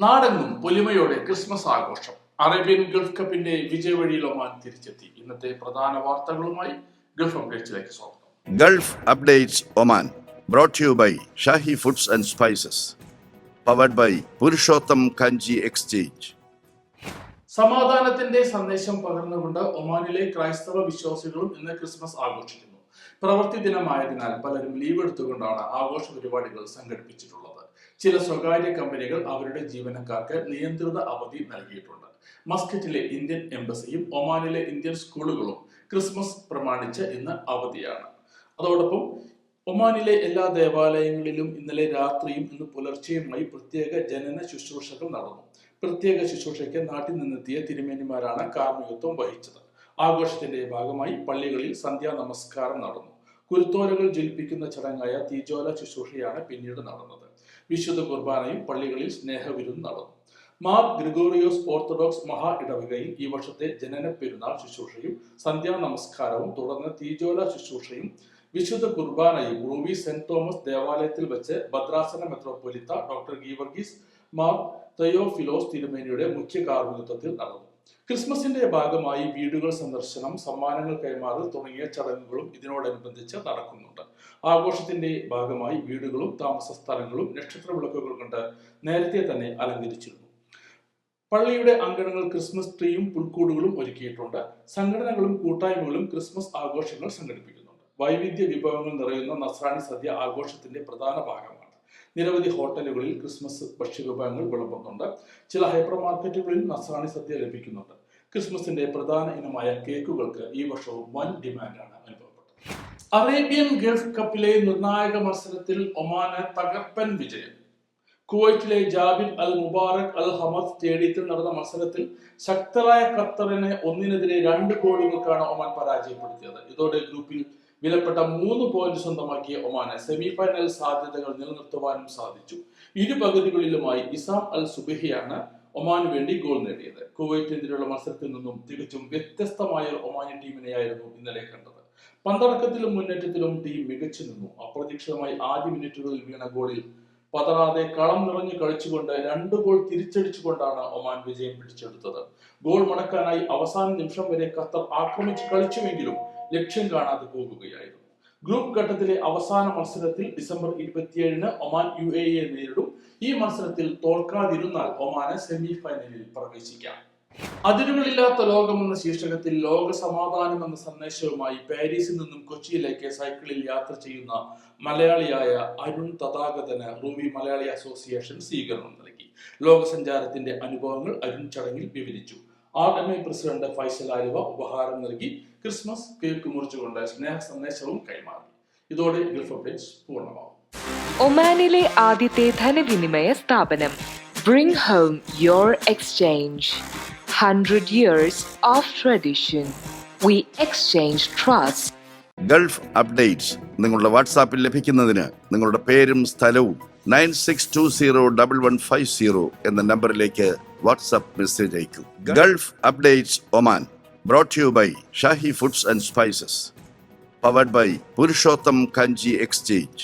നാടെങ്ങും പൊലിമയോടെ ക്രിസ്മസ് ആഘോഷം. അറേബ്യൻ ഗൾഫ് കപ്പിന്റെ വിജയവഴിയിൽ ഒമാൻ തിരിച്ചെത്തി. ഇന്നത്തെ പ്രധാന വാർത്തകളുമായി ഗൾഫ് അപ്ഡേറ്റ്സിലേക്ക് സ്വാഗതം. Gulf updates Oman brought you by Shahi foods and spices powered by Purushottam Kanji exchange. സമാധാനത്തിന്റെ സന്ദേശം പകർന്നുകൊണ്ട് ഒമാനിലെ ക്രൈസ്തവ വിശ്വാസികളും ഇന്ന് ക്രിസ്മസ് ആഘോഷിക്കുന്നു. പ്രവൃത്തി ദിനമായതിനാൽ പലരും ലീവ് എടുത്തുകൊണ്ടാണ് ആഘോഷ പരിപാടികൾ സംഘടിപ്പിച്ചിട്ടുള്ളത്. ചില സ്വകാര്യ കമ്പനികൾ അവരുടെ ജീവനക്കാർക്ക് നിയന്ത്രിത അവധി നൽകിയിട്ടുണ്ട്. മസ്കറ്റിലെ ഇന്ത്യൻ എംബസിയും ഒമാനിലെ ഇന്ത്യൻ സ്കൂളുകളും ക്രിസ്മസ് പ്രമാണിച്ച് ഇന്ന് അവധിയാണ്. അതോടൊപ്പം ഒമാനിലെ എല്ലാ ദേവാലയങ്ങളിലും ഇന്നലെ രാത്രിയും ഇന്ന് പുലർച്ചെയുമായി പ്രത്യേക ജനന ശുശ്രൂഷകൾ നടന്നു. പ്രത്യേക ശുശ്രൂഷയ്ക്ക് നാട്ടിൽ നിന്നെത്തിയ തിരുമേനിമാരാണ് കാർമ്മികത്വം വഹിച്ചത്. ആഘോഷത്തിന്റെ ഭാഗമായി പള്ളികളിൽ സന്ധ്യാ നമസ്കാരം നടന്നു. കുരുത്തോലകൾ ജ്വലിപ്പിക്കുന്ന ചടങ്ങായ തീജോല ശുശ്രൂഷയാണ് പിന്നീട് നടന്നത്. വിശുദ്ധ കുർബാനയും പള്ളികളിൽ സ്നേഹവിരുന്ന് നടന്നു. മാർ ഗ്രിഗോറിയോസ് ഓർത്തഡോക്സ് മഹാ ഇടവകയിൽ ഈ വർഷത്തെ ജനന പെരുന്നാൾ ശുശ്രൂഷയും സന്ധ്യാ നമസ്കാരവും തുടർന്ന് തീജോല ശുശ്രൂഷയും വിശുദ്ധ കുർബാനയും റൂവി സെന്റ് തോമസ് ദേവാലയത്തിൽ വെച്ച് ഭദ്രാസന മെത്രോപൊലിത്ത ഡോക്ടർ ഗീവർഗീസ് മാർ തയോഫിലോസ് തിരുമേനിയുടെ മുഖ്യ കാർമ്മികത്വത്തിൽ നടന്നു. ക്രിസ്മസിന്റെ ഭാഗമായി വീടുകൾ സന്ദർശനം സമ്മാനങ്ങൾ കൈമാറൽ തുടങ്ങിയ ചടങ്ങുകളും ഇതിനോടനുബന്ധിച്ച് നടക്കുന്നുണ്ട്. ആഘോഷത്തിന്റെ ഭാഗമായി വീടുകളും താമസ സ്ഥലങ്ങളും നക്ഷത്ര വിളക്കുകൾ കൊണ്ട് നേരത്തെ തന്നെ അലങ്കരിച്ചിരുന്നു. പള്ളിയുടെ അങ്കണങ്ങൾ ക്രിസ്മസ് ട്രീയും പുൽക്കൂടുകളും ഒരുക്കിയിട്ടുണ്ട്. സംഘടനകളും കൂട്ടായ്മകളും ക്രിസ്മസ് ആഘോഷങ്ങൾ സംഘടിപ്പിക്കുന്നുണ്ട്. വൈവിധ്യ വിഭവങ്ങൾ നിറയുന്ന നസ്രാണി സദ്യ ആഘോഷത്തിന്റെ പ്രധാന ഭാഗമാണ്. നിരവധി ഹോട്ടലുകളിൽ ക്രിസ്മസ് ഭക്ഷ്യവിഭവങ്ങൾ വിളമ്പുന്നുണ്ട്. ചില ഹൈപ്പർ മാർക്കറ്റുകളിൽ നസ്രാണി സദ്യ ലഭിക്കുന്നുണ്ട്. ക്രിസ്മസിന്റെ പ്രധാന ഇനമായ കേക്കുകൾക്ക് ഈ വർഷവും വൻ ഡിമാൻഡാണ് അനുഭവപ്പെട്ടത്. അറേബ്യൻ ഗൾഫ് കപ്പിലെ നിർണായക മത്സരത്തിൽ ഒമാന് തകർപ്പൻ വിജയം. കുവൈറ്റിലെ Jabir al Mubarak al Hamad സ്റ്റേഡിയത്തിൽ നടന്ന മത്സരത്തിൽ ശക്തരായ ഖത്തറിനെ ഒന്നിനെതിരെ രണ്ട് ഗോളുകൾക്കാണ് ഒമാൻ പരാജയപ്പെടുത്തിയത്. ഇതോടെ ഗ്രൂപ്പിൽ വിലപ്പെട്ട മൂന്ന് പോയിന്റ് സ്വന്തമാക്കിയ ഒമാന് സെമി ഫൈനൽ സാധ്യതകൾ നിലനിർത്തുവാനും സാധിച്ചു. ഇരു പകുതികളിലുമായി ഇസാം അൽ സുബിഹിയാണ് ഒമാന് വേണ്ടി ഗോൾ നേടിയത്. കുവൈറ്റിനെതിരെയുള്ള മത്സരത്തിൽ നിന്നും തികച്ചും വ്യത്യസ്തമായ ഒമാനി ടീമിനെയായിരുന്നു ഇന്നലെ കണ്ടത്. പന്തടക്കത്തിലും മുന്നേറ്റത്തിലും ടീം മികച്ചു നിന്നു. അപ്രതീക്ഷിതമായി ആദ്യ മിനിറ്റുകളിൽ വീണ ഗോളിൽ പതറാതെ കളം നിറഞ്ഞു കളിച്ചുകൊണ്ട് രണ്ട് ഗോൾ തിരിച്ചടിച്ചുകൊണ്ടാണ് ഒമാൻ വിജയം പിടിച്ചെടുത്തത്. ഗോൾ മടക്കാനായി അവസാന നിമിഷം വരെ ഖത്തർ ആക്രമിച്ച് കളിച്ചുവെങ്കിലും ലക്ഷ്യം കാണാതെ പോകുകയായിരുന്നു. ഗ്രൂപ്പ് ഘട്ടത്തിലെ അവസാന മത്സരത്തിൽ ഡിസംബർ ഇരുപത്തിയേഴിന് ഒമാൻ യു എ എ നേരിടും. ഈ മത്സരത്തിൽ തോൽക്കാതിരുന്നാൽ ഒമാന് സെമി ഫൈനലിൽ പ്രവേശിക്കാം. അതിരുകളില്ലാത്ത ലോകം എന്ന ശീർഷകത്തിൽ ലോക സമാധാനം എന്ന സന്ദേശവുമായി പാരീസിൽ നിന്നും കൊച്ചിയിലേക്ക് സൈക്കിളിൽ യാത്ര ചെയ്യുന്ന മലയാളിയായ അരുൺ തഥാഗതന് റൂബി മലയാളി അസോസിയേഷൻ സ്വീകരണം നൽകി. ലോകസഞ്ചാരത്തിന്റെ അനുഭവങ്ങൾ അരുൺ ചടങ്ങിൽ വിവരിച്ചു. R M I president Faisal Aluva ഉപഹാരം നൽകി ക്രിസ്മസ് കേക്ക് മുറിച്ചുകൊണ്ട് സ്നേഹ സന്ദേശവും കൈമാറി. ഇതോടെ ഗൾഫ് അപ്ഡേറ്റ്സ് പൂർണമാവും. ഒമാനിലെ ആദ്യത്തെ ധനവിനിമയ സ്ഥാപനം bring home your exchange hundred years of tradition we exchange trust Gulf updates നിങ്ങളുടെ വാട്സാപ്പിൽ ലഭിക്കുന്നതിന് നിങ്ങളുടെ പേരും സ്ഥലവും nine six two zero double one five zero എന്ന നമ്പറിലേക്ക് വാട്സാപ്പ് മെസ്സേജ് അയക്കൂ Gulf updates Oman brought you by Shahi foods and spices powered by Purushottam Kanji exchange